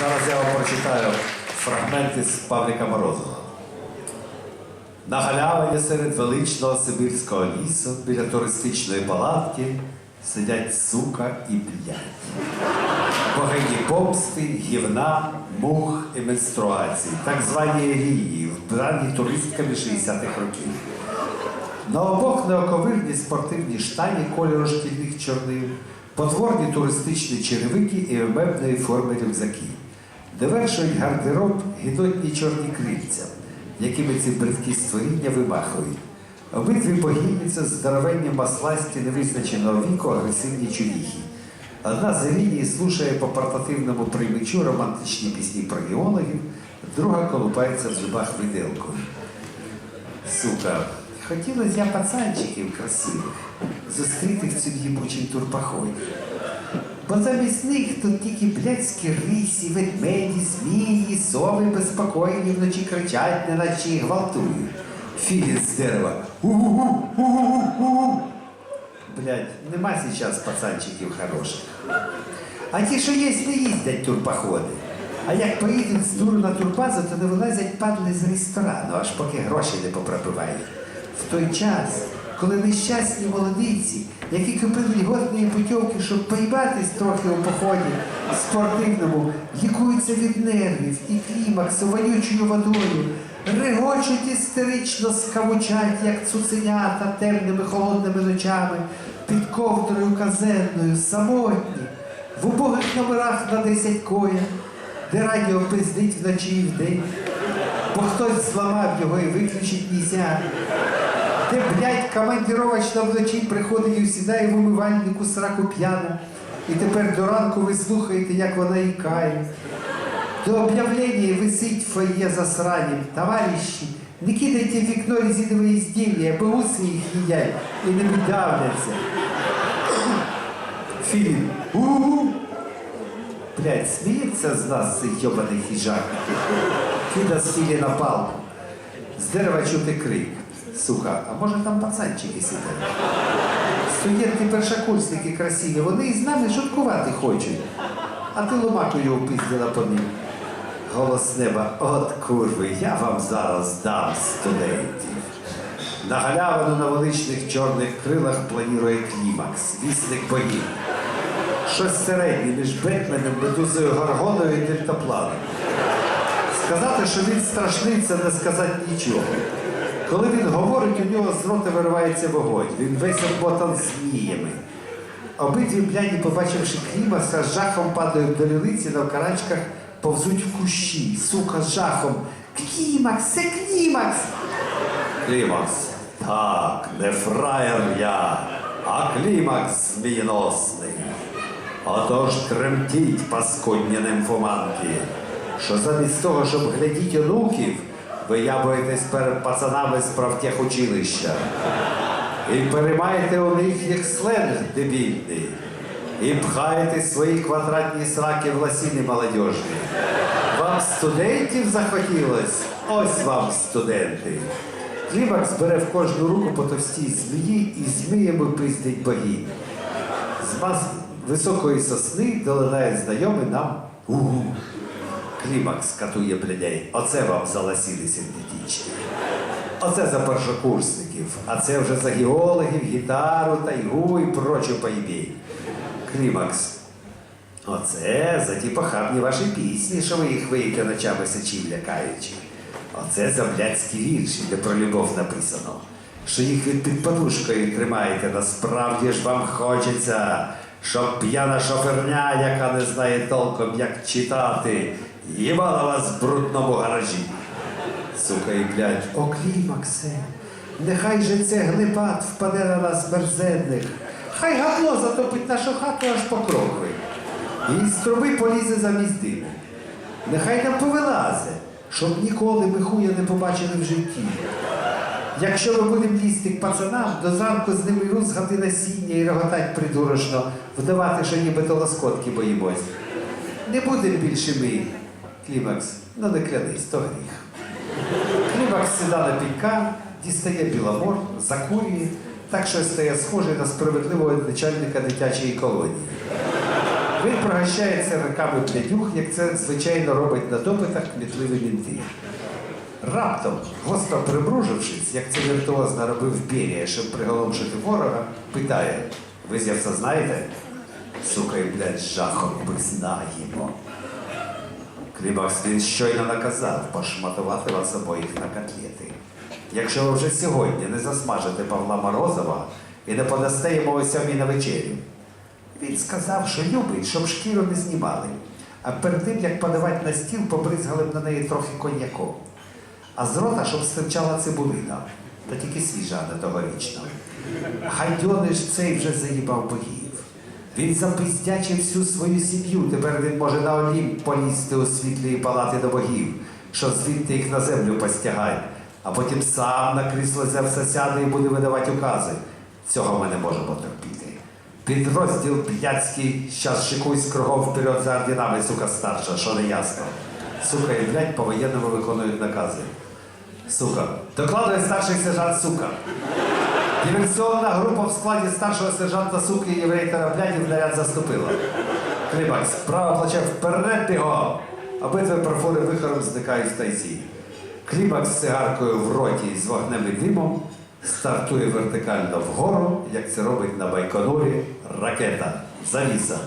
Зараз я вам прочитаю фрагменти з Павліка Морозова. На галявині серед величного сибірського лісу біля туристичної палатки сидять сука і п'ять. Богині помсти, гівна, мух і менструації, так звані елії, вбрані туристками 60-х років. На обох неоковирні спортивні штані кольору шкільних чорнил, потворні туристичні черевики і мебної форми рюкзаки. Довершують гардероб гідотні чорні крильця, якими ці бридкі створіння вимахують. Обидві богині це здоровенні масласті невизначеного віку агресивні чоліхи. Одна з лінії слушає по портативному приймачу романтичні пісні про геологів, друга колупається в зубах виделкою. Сука, хотілося я пацанчиків красивих, зустріти в цьому їбучому турпоході. Бо замість них тут тільки блядські рисі, ведмеді, змії, сови безпокійні вночі кричать, неначе їх гвалтують. Філін з дерева. У-у-у, у-у-у. Блядь, нема зараз пацанчиків хороших. А ті, що є, не їздять турпоходи. А як поїдуть з туру на турбазу, то не вилазять падли з ресторану, аж поки гроші не попропивають. В той час, коли нещасні молодиці, які купили льготні путівки, щоб поїбатись трохи у поході спортивному, лікуються від нервів і клімаксу вонючою водою, регочуть істерично скавучать, як цуценята темними холодними ночами, під ковдрою казенною, самотні, в убогих номерах на десять коя, де радіо пиздить вночі і вдень, бо хтось зламав його і виключить нельзя. Де, блядь, командіровочно вночі приходить і сідає в умивальнику сраку п'яна. І тепер до ранку ви слухаєте, як вона ікає. До об'явлення висить фойє засранім. Товариші, не кидайте в вікно резинові ізділля, бо уси їх їдять і не видавляться. Філіп. У-у-у. Блядь, сміється з нас цей йобаний хіжак. Кида сілі на палку. З дерева чути крик. Сука, а може там пацанчики сидять? Студенти першокурсники красиві, вони із нами шуткувати хочуть. А ти ломакою опиздила по ним. Голос неба, от курви, я вам зараз дам студентів. На галявину на величних чорних крилах планірує клімакс, вісник богів. Щось середнє між Бетменом, Медузою Гаргоною і дельтапланом. Сказати, що він страшний, це не сказати нічого. Коли він говорить, у нього з рота виривається вогонь. Він весь обмотан зміями. Обидві бляні, побачивши клімакса, з жахом падають до лілиці на карачках, повзуть в кущі, сука з жахом. Клімакс, це клімакс! Клімакс. Так, не фраєр я, а клімакс змієносний. Отож тремтіть, паскудні нимфоманки, що замість того, щоб глядіть онуків, ви ябуєтесь перед пацанами з правтехучилища. І переймаєте у них їх сленг дебільний. І пхаєте свої квадратні сраки в ласіни молодіжні. Вам студентів захотілось? Ось вам студенти. Клімакс бере в кожну руку по товстій змії і зміями пиздить богінь. З мас високої сосни долинає знайомий нам угу. Клімакс катує блядей. Оце вам за ласіни синтетичні. Оце за першокурсників, а це вже за геологів, гітару, тайгу і прочу поїбій. Клімакс. Оце за ті похабні ваші пісні, що ви їх виїте ночами сечі лякаючи. Оце за блядські вірші, де про любов написано. Що їх від під подушкою тримаєте, насправді ж вам хочеться, щоб п'яна шоферня, яка не знає толком, як читати, їбала вас в брудному гаражі. Сука і блядь, о клімаксе, нехай же це глипат впаде на нас мерзенних, хай габло затопить нашу хату аж по крови. І з труби полізе замість диму. Нехай нам повилазе, щоб ніколи ми хуя не побачили в житті. Якщо ми будемо лізти к пацанам, до зранку з ними рузгати насіння і реготать придурочно, вдавати, що нібито лоскотки боїмось. Не будемо більше ми. Клімакс, не клянись, то гріх. Клімакс сіда на пінька, дістає біламор, закурює, так що стає схожий на справедливого начальника дитячої колонії. Він пригощається руками блядюх, як це звичайно робить на допитах кмітливі мінти. Раптом, гостро примружившись, як це віртуозно робив Берія, щоб приголомшити ворога, питає: ви Зевса знаєте? Сука, і блядь, жахом ми знаємо. Клімакс він щойно наказав пошматувати вас обоїх на котлети. Якщо ви вже сьогодні не засмажите Павла Морозова і не подасте йому о сьомій на вечерю. Він сказав, що любить, щоб шкіру не знімали, а перед тим, як подавати на стіл, побризгали б на неї трохи коньяком. А з рота, щоб стирчала цибулина, та тільки свіжа, не тогорічна. Гайдьониш цей вже заїбав богів. Він запиздячив всю свою сім'ю. Тепер він може на Олімп полізти у світлі палати до богів, що звідти їх на землю постягає, а потім сам на крісло Зевса сяде і буде видавати укази. Цього ми не можемо терпіти. Підрозділ п'яцький, щас шикуйсь кругом вперед за ордінами, сука старша, що не ясно. Сука і блядь, по-воєнному виконують накази. Сука. Докладує старший сержант сука. Диверсіонна група в складі старшого сержанта суки і єврейтера блядів наряд заступила. Клімакс, права плече вперед його! Обидва профори вихором зникають в тайзі. Клімакс з цигаркою в роті з вогнем і димом стартує вертикально вгору, як це робить на Байконурі ракета. Завіса.